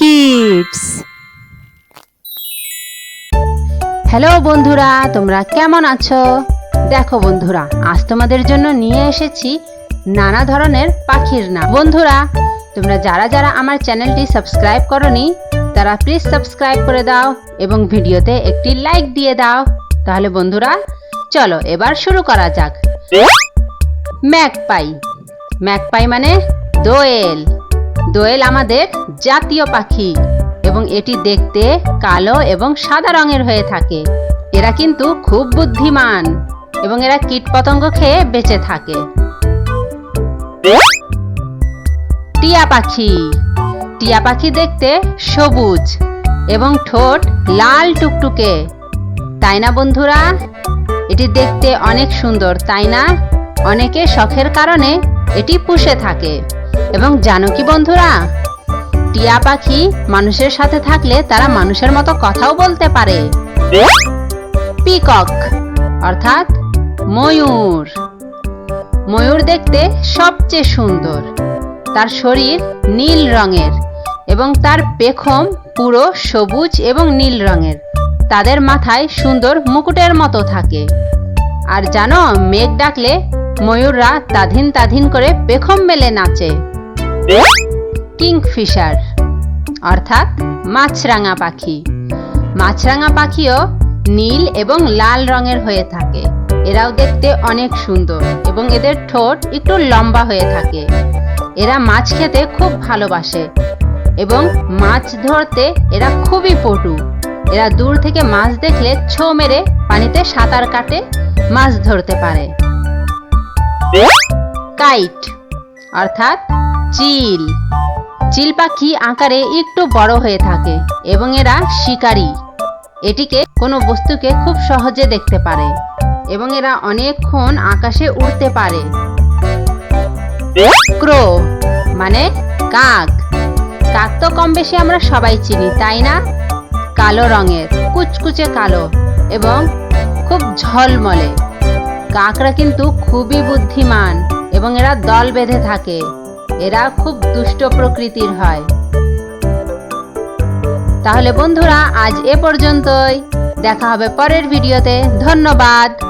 Kids hello বন্ধুরা, তোমরা কেমন আছো? দেখো বন্ধুরা, আজ তোমাদের জন্য নিয়ে এসেছি নানা ধরনের পাখির নাম। বন্ধুরা, তোমরা যারা যারা আমার চ্যানেলটি সাবস্ক্রাইব করনি, তারা প্লিজ সাবস্ক্রাইব করে দাও এবং ভিডিওতে একটি লাইক দিয়ে দাও। তাহলে বন্ধুরা, চলো এবার শুরু করা যাক। ম্যাকপাই ম্যাকপাই মানে দোয়েল। দোয়েল আমাদের জাতীয় পাখি এবং এটি দেখতে কালো এবং সাদা রঙের হয়ে থাকে। এরা কিন্তু খুব বুদ্ধিমান এবং এরা কীটপতঙ্গ খেয়ে বেঁচে থাকে। টিয়া পাখি। টিয়া পাখি দেখতে সবুজ এবং ঠোঁট লাল টুকটুকে। তাই না বন্ধুরা? এটি দেখতে অনেক সুন্দর, তাই না? অনেকে শখের কারণে এটি পুষে থাকে। এবং জানো কি বন্ধুরা? টিয়া পাখি মানুষের সাথে থাকলে তারা মানুষের মতো কথাও বলতে পারে। পিকক, অর্থাৎ ময়ূর। ময়ূর দেখতে সবচেয়ে সুন্দর। তার শরীর নীল রঙের এবং তার পেখম পুরো সবুজ এবং নীল রঙের। তাদের মাথায় সুন্দর মুকুটের মতো থাকে। আর জানো, মেঘ ডাকলে ময়ূররা তাধিন তাধিন করে পেখম মেলে নাচে। কিংফিশার, অর্থাৎ মাছরাঙা পাখি। মাছরাঙা পাখিও নীল এবং লাল রঙের হয়ে থাকে। এরাও দেখতে অনেক সুন্দর এবং এদের ঠোঁট একটু লম্বা হয়ে থাকে। এরা মাছ খেতে খুব ভালোবাসে এবং মাছ ধরতে এরা খুবই পটু। এরা দূর থেকে মাছ দেখলে ছো মেরে পানিতে সাঁতার কাটে, মাছ ধরতে পারে। কাইট, অর্থাৎ চিল। চিল পাখি আকারে একটু বড় হয়ে থাকে এবং এরা শিকারী। এটিকে কোনো বস্তুকে খুব সহজে দেখতে পারে এবং এরা অনেকক্ষণ আকাশে উড়তে পারে। ক্রো মানে কাক। কাক তো কম বেশি আমরা সবাই চিনি, তাই না? কালো রঙের, কুচকুচে কালো এবং খুব ঝলমলে। কাকরা কিন্তু খুবই বুদ্ধিমান এবং এরা দল বেঁধে থাকে। এরা খুব দুষ্ট প্রকৃতির হয়। তাহলে বন্ধুরা, আজ এ পর্যন্তই। দেখা হবে পরের ভিডিওতে। ধন্যবাদ।